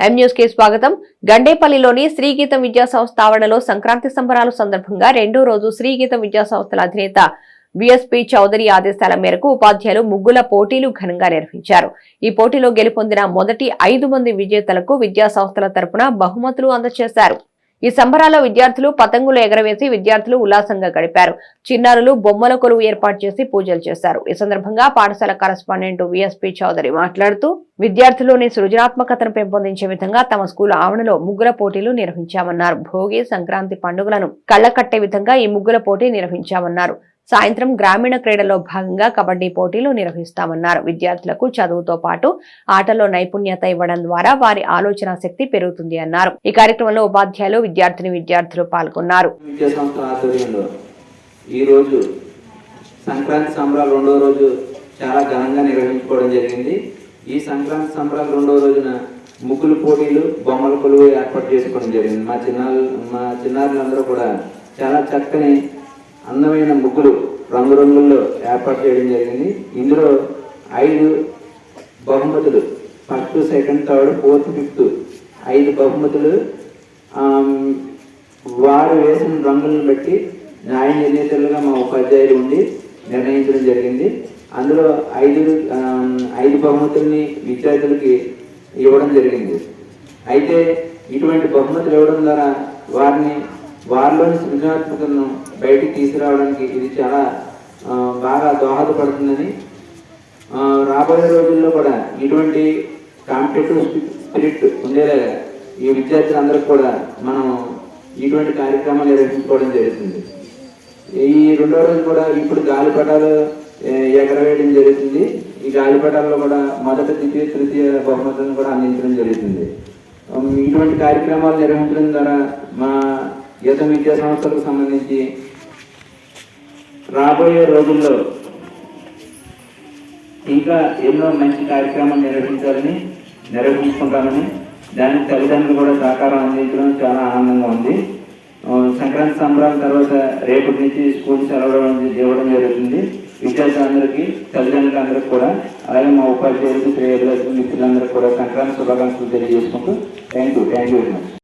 ఎం కి స్వాగతం. గండేపల్లిలోని శ్రీగీతం విద్యా సంస్థ ఆవరణలో సంక్రాంతి సంబరాల సందర్భంగా రెండో రోజు శ్రీగీతం విద్యా సంస్థల అధినేత విఎస్పి చౌదరి ఆదేశాల మేరకు ఉపాధ్యాయులు ముగ్గుల పోటీలు ఘనంగా నిర్వహించారు. ఈ పోటీలో గెలుపొందిన మొదటి ఐదు మంది విజేతలకు విద్యా సంస్థల తరపున బహుమతులు అందజేశారు. ఈ సంబరాల్లో విద్యార్థులు పతంగులు ఎగరవేసి విద్యార్థులు ఉల్లాసంగా గడిపారు. చిన్నారులు బొమ్మల కొలువు ఏర్పాటు చేసి పూజలు చేశారు. ఈ సందర్భంగా పాఠశాల కరస్పాండెంట్ విఎస్పి చౌదరి మాట్లాడుతూ విద్యార్థుల్లోని సృజనాత్మకతను పెంపొందించే విధంగా తమ స్కూల్ ఆవరణలో ముగ్గుల పోటీలు నిర్వహించామన్నారు. భోగి సంక్రాంతి పండుగలను కళ్ళకట్టే విధంగా ఈ ముగ్గుల పోటీ నిర్వహించామన్నారు. సాయంత్రం గ్రామీణ క్రీడలో భాగంగా కబడ్డీ పోటీలు నిర్వహిస్తామన్నారు. విద్యార్థులకు చదువుతో పాటు ఆటలో నైపుణ్యత ఇవ్వడం ద్వారా వారి ఆలోచన శక్తి పెరుగుతుంది అన్నారు. ఈ కార్యక్రమంలో ఉపాధ్యాయులు విద్యార్థిని విద్యార్థులు పాల్గొన్నారు. ఈరోజు సంక్రాంతి సంబరాలు రెండో రోజు చాలా ఘనంగా నిర్వహించుకోవడం జరిగింది. ఈ సంక్రాంతి సంబరాలు రెండో రోజున ముగ్గులు పోటీలు బొమ్మల కొలువు ఏర్పాటు చేసుకోవడం జరిగింది. మా చిన్నారులు మా చిన్నారులందరూ కూడా చాలా చక్కని అందమైన ముగ్గులు రంగురంగుల్లో ఏర్పాటు చేయడం జరిగింది. ఇందులో ఐదు బహుమతులు first second third fourth fifth ఐదు బహుమతులు వారు వేసిన రంగులను బట్టి న్యాయ నిర్ణేతలుగా మా ఉపాధ్యాయులు ఉండి నిర్ణయించడం జరిగింది. అందులో ఐదు ఐదు బహుమతుల్ని విద్యార్థులకి ఇవ్వడం జరిగింది. అయితే ఇటువంటి బహుమతులు ఇవ్వడం ద్వారా వారిని వారిలోని సృజనాత్మకతను బయటికి తీసుకురావడానికి ఇది చాలా బాగా దోహదపడుతుందని రాబోయే రోజుల్లో కూడా ఇటువంటి కాంపిటేటివ్ స్పిరిట్ ఉండేలాగా ఈ విద్యార్థులందరికీ కూడా మనం ఇటువంటి కార్యక్రమాలు నిర్వహించుకోవడం జరుగుతుంది. ఈ రెండో రోజు కూడా ఇప్పుడు గాలిపటాలు ఎగరవేయడం జరుగుతుంది. ఈ గాలిపటాల్లో కూడా మొదట ద్వితీయ తృతీయ బహుమతులను కూడా అందించడం జరుగుతుంది. ఇటువంటి కార్యక్రమాలు నిర్వహించడం ద్వారా మా యువత విద్యా సంస్థలకు సంబంధించి రాబోయే రోజుల్లో ఇంకా ఎన్నో మంచి కార్యక్రమాలు నిర్వహించాలని నిర్వహించుకుంటామని దానికి తల్లిదండ్రులు కూడా సహకారం అందించడం చాలా ఆనందంగా ఉంది. సంక్రాంతి సంబరాల తర్వాత రేపటి నుంచి స్కూల్ సెలవు ఇవ్వడం జరుగుతుంది. విద్యార్థులందరికీ తల్లిదండ్రులందరికీ కూడా అలాగే మా ఉపాధ్యాయులకు శ్రేయులకు మిత్రులందరికీ కూడా సంక్రాంతి శుభాకాంక్షలు తెలియజేసుకుంటూ thank you thank you very much.